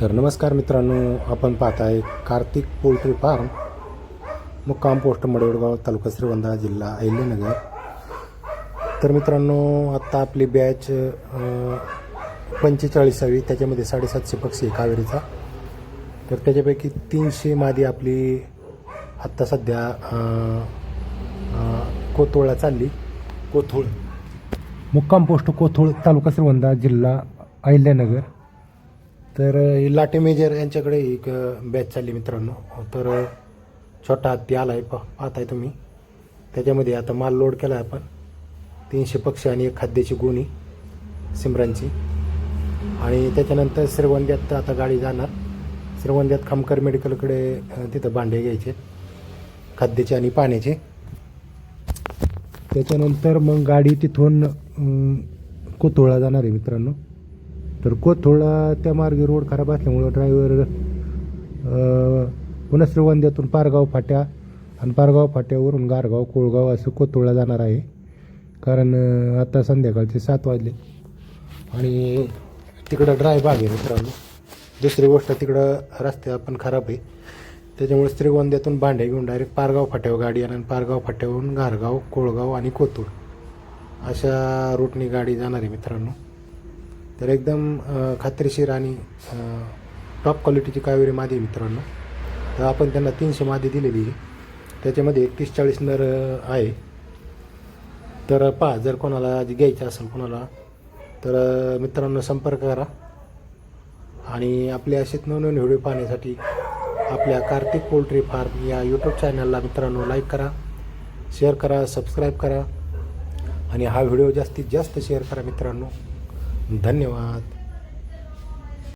तर नमस्कार मित्रांनो आपण पाहत आहे कार्तिक पोल्ट्री फार्म मुक्काम पोस्ट मडवडगाव तालुका श्रीवंदा जिल्हा अहिल्यानगर. तर मित्रांनो आत्ता आपली बॅच पंचेचाळीसावी त्याच्यामध्ये साडेसातशे पक्षी आहे कावेरीचा. तर त्याच्यापैकी तीनशे मादी आपली आत्ता सध्या कोथोळला चालली. कोथोळ. मुक्काम पोस्ट कोथोळ तालुका श्रीवंदा जिल्हा अहिल्यानगर. तर ही लाटे मेजर यांच्याकडे एक बॅच चालली मित्रांनो. तर छोटा हत्ती आला आहे पा पाहताय तुम्ही. त्याच्यामध्ये आता माल लोड केला आहे आपण. तीनशे पक्षी आणि एक खाद्याची गोणी सिमरांची. आणि त्याच्यानंतर श्रीवंद्यात आता गाडी जाणार. श्रीवंद्यात खामकर मेडिकलकडे तिथं भांडे घ्यायचे खाद्याचे आणि पाण्याचे. त्याच्यानंतर मग गाडी तिथून कोतोळा जाणार आहे मित्रांनो. तर कोथोळा त्या मार्गे रोड खराब असल्यामुळं ड्रायव्हर पुन्हा पारगाव फाट्या आणि पारगाव फाट्यावरून गारगाव कोळगाव असं कोथोळा जाणार आहे. कारण आता संध्याकाळचे सात वाजले. आणि तिकडं ड्राय भाग आहे मित्रांनो. दुसरी गोष्ट तिकडं रस्ते पण खराब आहे. त्याच्यामुळे श्रीगोंद्यातून भांडे घेऊन डायरेक्ट पारगाव फाट्यावर गाडी आणि पारगाव फाट्यावरून गारगाव कोळगाव आणि कोथूर अशा रूटनी गाडी जाणार आहे मित्रांनो. तर एकदम खात्रीशीर आणि टॉप क्वालिटीची कावेरी मादी आहे मित्रांनो. तर आपण त्यांना तीनशे मादी दिलेली आहे. त्याच्यामध्ये तीस चाळीस नर आहे. तर पहा जर कोणाला जे घ्यायचं असेल कोणाला तर मित्रांनो संपर्क करा. आणि आपले असेच नवनवीन व्हिडिओ पाहण्यासाठी आपल्या कार्तिक पोल्ट्री फार्म या यूट्यूब चॅनलला मित्रांनो लाईक करा शेअर करा सबस्क्राईब करा. आणि हा व्हिडिओ जास्तीत जास्त शेअर करा मित्रांनो. धन्यवाद.